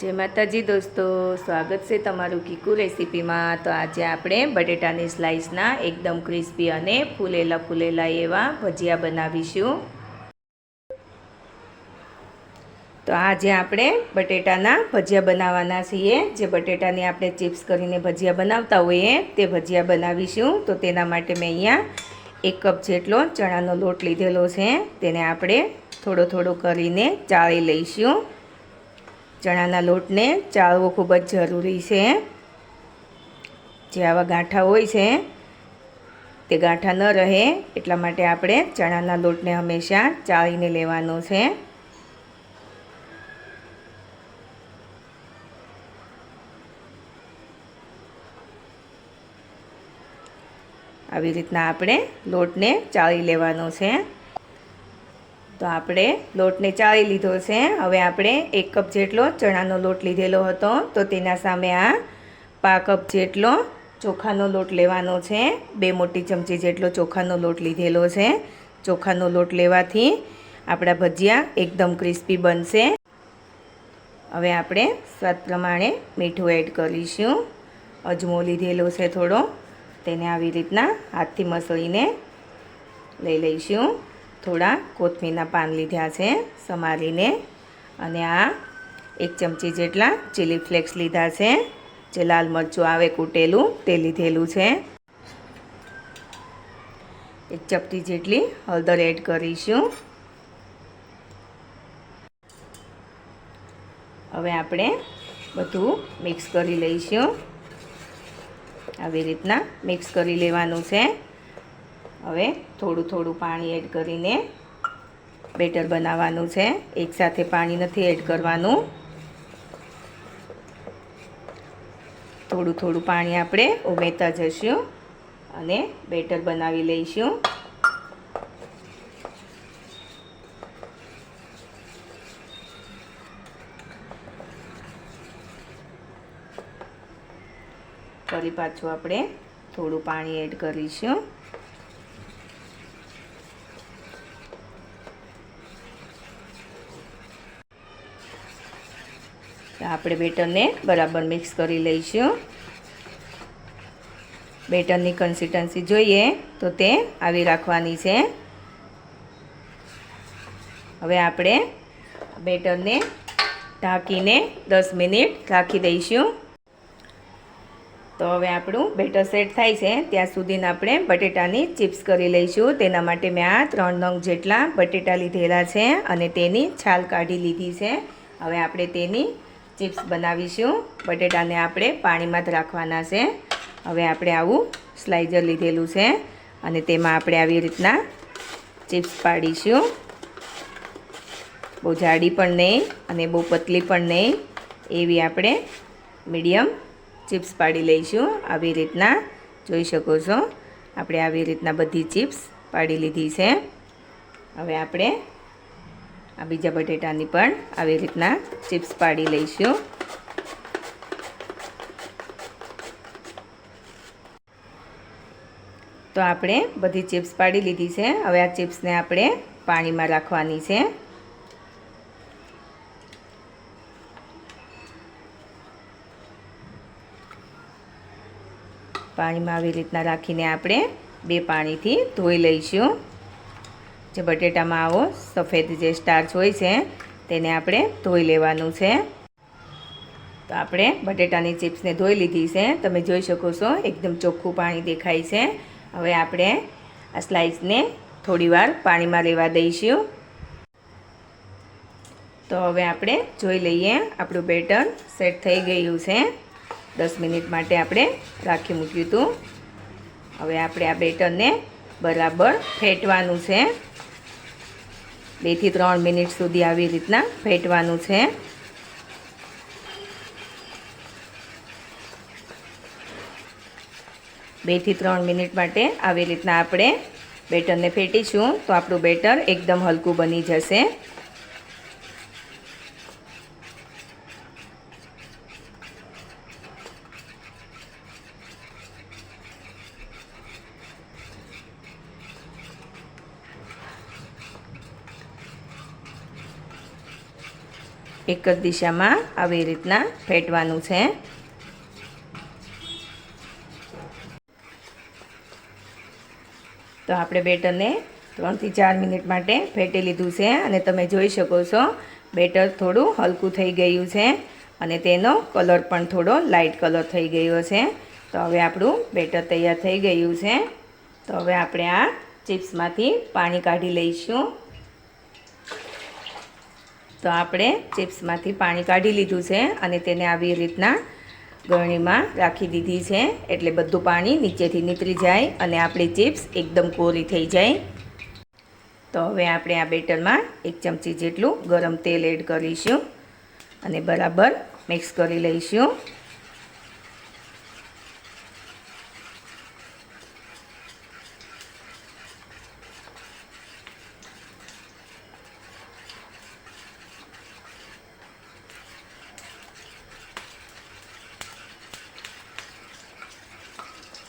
જય માતાજી દોસ્તો, સ્વાગત છે તમારું કીકુ રેસીપીમાં. તો આજે આપણે બટેટાની સ્લાઇસના એકદમ ક્રિસ્પી અને ફૂલેલા ફૂલેલા એવા ભજીયા બનાવીશું. તો આજે આપણે બટેટાના ભજીયા બનાવવાના છીએ. જે બટેટાની આપણે ચિપ્સ કરીને ભજીયા બનાવતા હોઈએ, તે ભજીયા બનાવીશું. તો તેના માટે મેં અહીંયા એક કપ જેટલો ચણાનો લોટ લીધેલો છે. તેને આપણે થોડો થોડો કરીને ચાળી લઈશું. ચણાના લોટને ચાળવો ખૂબ જ જરૂરી છે. જે આવા ગાંઠા હોય છે, તે ગાંઠા ન રહે, એટલા માટે આપણે ચણાના લોટને હંમેશા ચાળીને લેવાનો છે. આવી રીતના આપણે લોટને ચાળી લેવાનો છે. તો આપણે લોટને ચાળી લીધો છે. હવે આપણે એક કપ જેટલો ચણાનો લોટ લીધેલો હતો. તો તેના સામે આ પા કપ જેટલો ચોખાનો લોટ લેવાનો છે. બે મોટી ચમચી જેટલો ચોખાનો લોટ લીધેલો છે. ચોખાનો લોટ લેવાથી આપણા ભજીયા એકદમ ક્રિસ્પી બનશે. હવે આપણે સ્વાદ પ્રમાણે મીઠું એડ કરીશું. અજમો લીધેલો છે થોડો. તેને આવી રીતના હાથથી મસળીને લઈ લઈશું. થોડા કોથમીરના પાન લીધા છે, સમારીને. અને આ એક ચમચી જેટલા ચીલી ફ્લેક્સ લીધા છે, જે લાલ મરચું આવે કૂટેલું તે લીધેલું છે. એક ચપટી જેટલી હળદર એડ કરીશું. હવે આપણે બધું મિક્સ કરી લઈશું. આવી રીતના મિક્સ કરી લેવાનું છે. હવે થોડું થોડું પાણી એડ કરીને બેટર બનાવવાનું છે. એકસાથે પાણી નથી એડ કરવાનું. થોડું થોડું પાણી આપણે ઉમેરતા જઈશું અને બેટર બનાવી લઈશું. ફરી પાછું આપણે થોડું પાણી એડ કરીશું. આપણે બેટરને બરાબર મિક્સ કરી લઈશું. બેટરની કન્સિસ્ટન્સી જોઈએ તો તે આવી રાખવાની છે. હવે આપણે બેટરને ઢાંકીને દસ મિનિટ રાખી દઈશું. તો હવે આપણું બેટર સેટ થાય છે. ત્યાં સુધીને આપણે બટેટાની ચિપ્સ કરી લઈશું. તેના માટે મેં આ ત્રણ નંગ જેટલા બટેટા લીધેલા છે અને તેની છાલ કાઢી લીધી છે. હવે આપણે તેની ચિપ્સ બનાવીશું. બટેટાને આપણે પાણીમાં જ રાખવાના છે. હવે આપણે આવું સ્લાઇઝર લીધેલું છે અને તેમાં આપણે આવી રીતના ચિપ્સ પાડીશું. બહુ જાડી પણ નહીં અને બહુ પતલી પણ નહીં એવી આપણે મીડિયમ ચિપ્સ પાડી લઈશું. આવી રીતના જોઈ શકો છો. આપણે આવી રીતના બધી ચિપ્સ પાડી લીધી છે. હવે આપણે આ બીજા બટેટાની પણ આવી રીતના ચિપ્સ પાડી લઈશું. તો આપણે બધી ચિપ્સ પાડી લીધી છે. હવે આ ચિપ્સને આપણે પાણીમાં રાખવાની છે. પાણીમાં આવી રીતના રાખીને આપણે બે પાણીથી ધોઈ લઈશું. જે બટેટામાં આવો સફેદ જે સ્ટાર્ચ હોય છે, તેને આપણે ધોઈ લેવાનું છે. તો આપણે બટેટાની ચિપ્સને ધોઈ લીધી છે. તમે જોઈ શકો છો, એકદમ ચોખ્ખું પાણી દેખાય છે. હવે આપણે આ સ્લાઇસને થોડીવાર પાણીમાં લેવા દઈશું. તો હવે આપણે જોઈ લઈએ, આપણું બેટર સેટ થઈ ગયું છે. દસ મિનિટ માટે આપણે રાખી મૂક્યું હતું. હવે આપણે આ બેટરને બરાબર ફેટવાનું છે. બેથી ત્રણ મિનિટ સુધી આવી રીતના ફેટવાનું છે. બેથી ત્રણ મિનિટ માટે આવી રીતના આપણે બેટરને ફેટીશું તો આપણું બેટર એકદમ હલકું બની જશે. એક જ દિશામાં આવી રીતના ફેટવાનું છે. તો આપણે બેટરને ત્રણથી ચાર મિનિટ માટે ફેટી લીધું છે અને તમે જોઈ શકો છો, બેટર થોડું હલકું થઈ ગયું છે અને તેનો કલર પણ થોડો લાઇટ કલર થઈ ગયો છે. તો હવે આપણું બેટર તૈયાર થઈ ગયું છે. તો હવે આપણે આ ચિપ્સમાંથી પાણી કાઢી લઈશું. તો આપણે ચિપ્સમાંથી પાણી કાઢી લીધું છે અને તેને આવી રીતના ગરણીમાં રાખી દીધી છે. એટલે બધું પાણી નીચેથી નીતરી જાય અને આપણી ચિપ્સ એકદમ કોરી થઈ જાય. તો હવે આપણે આ બેટરમાં એક ચમચી જેટલું ગરમ તેલ એડ કરીશું અને બરાબર મિક્સ કરી લઈશું.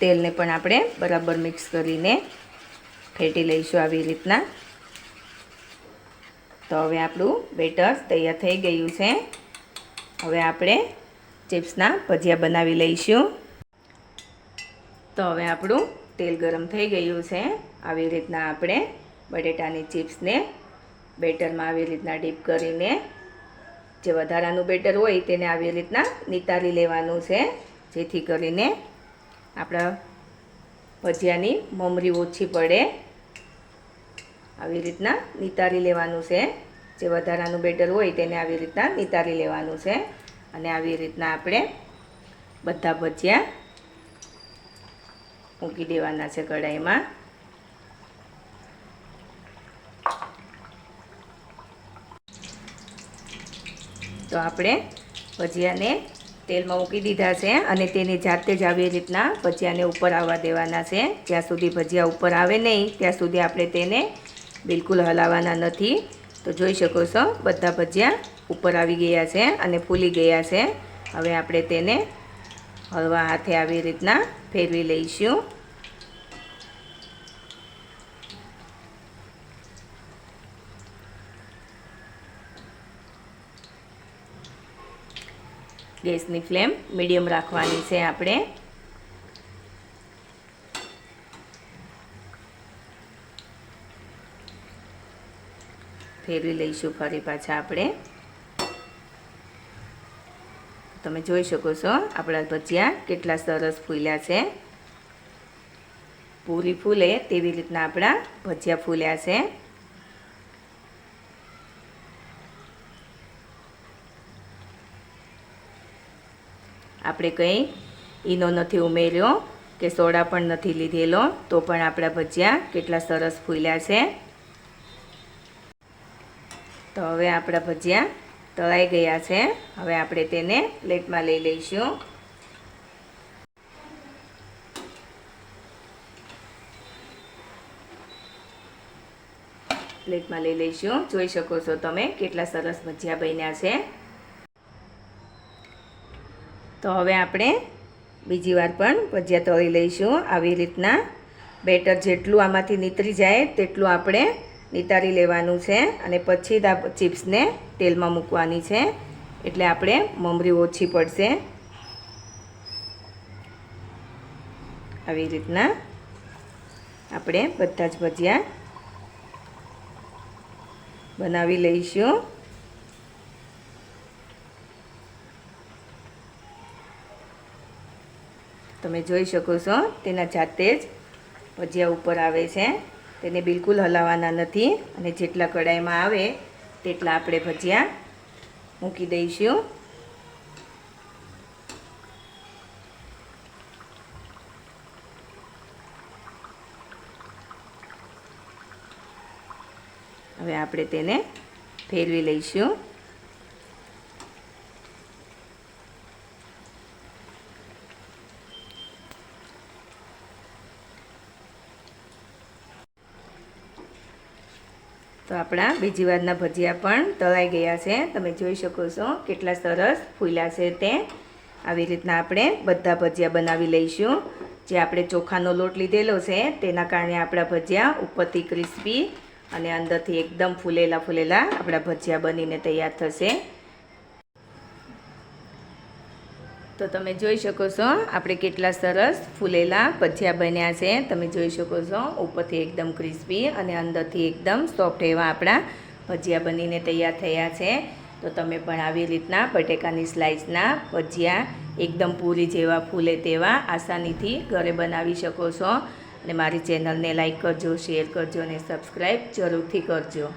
તેલને પણ આપણે બરાબર મિક્સ કરીને ફેટી લઈશું આવી રીતના. તો હવે આપણું બેટર તૈયાર થઈ ગયું છે. હવે આપણે ચિપ્સના ભજીયા બનાવી લઈશું. તો હવે આપણું તેલ ગરમ થઈ ગયું છે. આવી રીતના આપણે બટેટાની ચિપ્સને બેટરમાં આવી રીતના ડીપ કરીને જે વધારાનું બેટર હોય તેને આવી રીતના નિતારી લેવાનું છે, જેથી કરીને આપણા ભજીયાની મમરી ઓછી પડે. આવી રીતના નિતારી લેવાનું છે. જે વધારાનું બેટર હોય તેને આવી રીતના નિતારી લેવાનું છે. અને આવી રીતના આપણે બધા ભજીયા મૂકી દેવાના છે કઢાઈમાં. તો આપણે ભજીયાને તેલમાં મૂકી દીધા છે અને તેની જાતે જ આવી રીતના ભજીયાને ઉપર આવવા દેવાના છે. જ્યાં સુધી ભજીયા ઉપર આવે નહીં, ત્યાં સુધી આપણે તેને બિલકુલ હલાવવાના નથી. તો જોઈ શકો છો, બધા ભજીયા ઉપર આવી ગયા છે અને ફૂલી ગયા છે. હવે આપણે તેને હળવા હાથે આવી રીતના ફેરવી લઈશું. ગેસની ફ્લેમ મીડિયમ રાખવાની છે આપણે. ફેરવી લઈશું ફરી પાછા આપણે. તમે જોઈ શકો છો, આપણા ભજીયા કેટલા સરસ ફૂલ્યા છે. પૂરી ફૂલે તેવી રીતના આપણા ભજીયા ફૂલ્યા છે. આપણે કંઈ ઈનો નથી ઉમેર્યો, કે સોડા પણ નથી લીધેલો, તો પણ આપણા ભજીયા કેટલા સરસ ફૂલ્યા છે. તો હવે આપણા ભજીયા તળાઈ ગયા છે. હવે આપણે તેને પ્લેટમાં લઈ લઈશું. પ્લેટમાં લઈ લઈશું. જોઈ શકો છો તમે કેટલા સરસ ભજીયા બન્યા છે. તો હવે આપણે બીજી વાર પણ ભજીયા તળી લઈશું. આવી રીતના બેટર જેટલું આમાંથી નીતરી જાય તેટલું આપણે નિતારી લેવાનું છે અને પછી ચિપ્સને તેલમાં મૂકવાની છે. એટલે આપણે મમરી ઓછી પડશે. આવી રીતના આપણે બધા જ ભજીયા બનાવી લઈશું. તમે જોઈ શકો છો, તેના જાતે જ ભજીયા ઉપર આવે છે. તેને બિલકુલ હલાવવાના નથી અને જેટલા કડાઈમાં આવે તેટલા આપણે ભજીયા મૂકી દઈશું. હવે આપણે તેને ફેરવી લઈશું. તો આપણા બીજી વારના ભજીયા પણ તળાઈ ગયા છે. તમે જોઈ શકો છો કેટલા સરસ ફૂલ્યા છે તે. આવી રીતના આપણે બધા ભજીયા બનાવી લઈશું. જે આપણે ચોખાનો લોટ લીધેલો છે, તેના કારણે આપણા ભજીયા ઉપરથી ક્રિસ્પી અને અંદરથી એકદમ ફૂલેલા ફૂલેલા આપણા ભજીયા બનીને તૈયાર થશે. તો તમે જોઈ શકો છો, આપણે કેટલા સરસ ફૂલેલા ભજીયા બન્યા છે. તમે જોઈ શકો છો, ઉપરથી એકદમ ક્રિસ્પી અને અંદરથી એકદમ સોફ્ટ એવા આપણા ભજીયા બનીને તૈયાર થયા છે. તો તમે પણ આવી રીતના બટેકાની સ્લાઇસના ભજીયા એકદમ પૂરી જેવા ફૂલે તેવા આસાનીથી ઘરે બનાવી શકો છો. અને મારી ચેનલને લાઈક કરજો શેર કરજો અને સબસ્ક્રાઈબ જરૂરથી કરજો.